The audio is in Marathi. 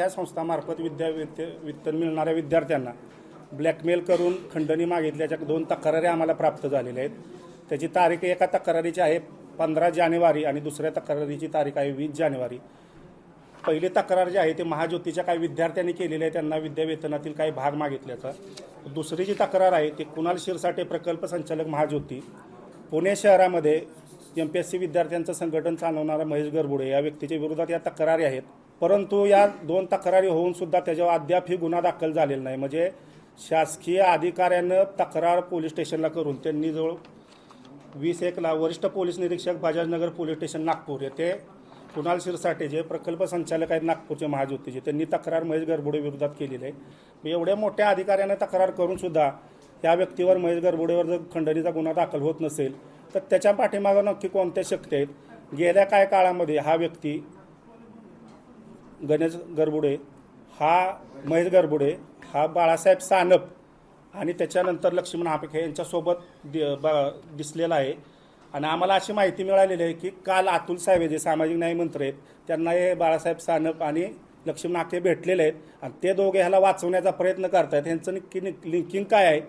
ह्या संस्थामार्फत विद्या वित्त मिळणाऱ्या विद्यार्थ्यांना ब्लॅकमेल करून खंडणी मागितल्याच्या दोन तक्रारी आम्हाला प्राप्त झालेल्या आहेत. त्याची तारीख एका तक्रारीची आहे पंधरा जानेवारी आणि दुसऱ्या तक्रारीची तारीख आहे वीस जानेवारी. पहिली तक्रार जी आहे ती महाज्योतीच्या काही विद्यार्थ्यांनी केलेली आहे त्यांना विद्यावेतनातील काही भाग मागितल्याचा. दुसरी जी तक्रार आहे ती कुणाल शिरसाटे प्रकल्प संचालक महाज्योती. पुणे शहरामध्ये एम पी एस सी विद्यार्थ्यांचं संघटन चालवणारा महेश गरबुडे या व्यक्तीच्या विरोधात या तक्रारी आहेत. परंतु या दोन तक्रारी होऊन सुद्धा त्याच्यावर अद्याप ही गुन्हा दाखल झालेला नाही. म्हणजे शासकीय अधिकाऱ्यानं तक्रार पोलीस स्टेशनला करून त्यांनी जवळ वीस एकला वरिष्ठ पोलीस निरीक्षक बजाजनगर पोलीस स्टेशन नागपूर येथे कुणाल शिरसाटे जे प्रकल्प संचालक आहेत नागपूरचे महाज्योतीचे त्यांनी तक्रार महेश गरबुडे विरोधात केलेली आहे. एवढ्या मोठ्या अधिकाऱ्यांना तक्रार करून सुद्धा या व्यक्तीवर महेश गरबुडेवर जर खंडणीचा गुन्हा दाखल होत नसेल तर त्याच्या पाठीमागं नक्की कोणत्या शक्ती आहेत? गेल्या काय काळामध्ये हा व्यक्ती गणेश गरबुडे हा महेश गरबुडे हा बाळासाहेब सानप आणि त्याच्यानंतर लक्ष्मण हापेखे यांच्यासोबत दि ब- दिसलेला आहे. आणि आम्हाला अशी माहिती मिळालेली आहे की काल अतुल साहेब जे सामाजिक न्याय मंत्री आहेत त्यांना हे बाळासाहेब सानप आणि लक्ष्मण हाके भेटलेले आहेत. आणि ते दोघे ह्याला वाचवण्याचा प्रयत्न करतायत. ह्यांचं नक्की लिंकिंग काय आहे?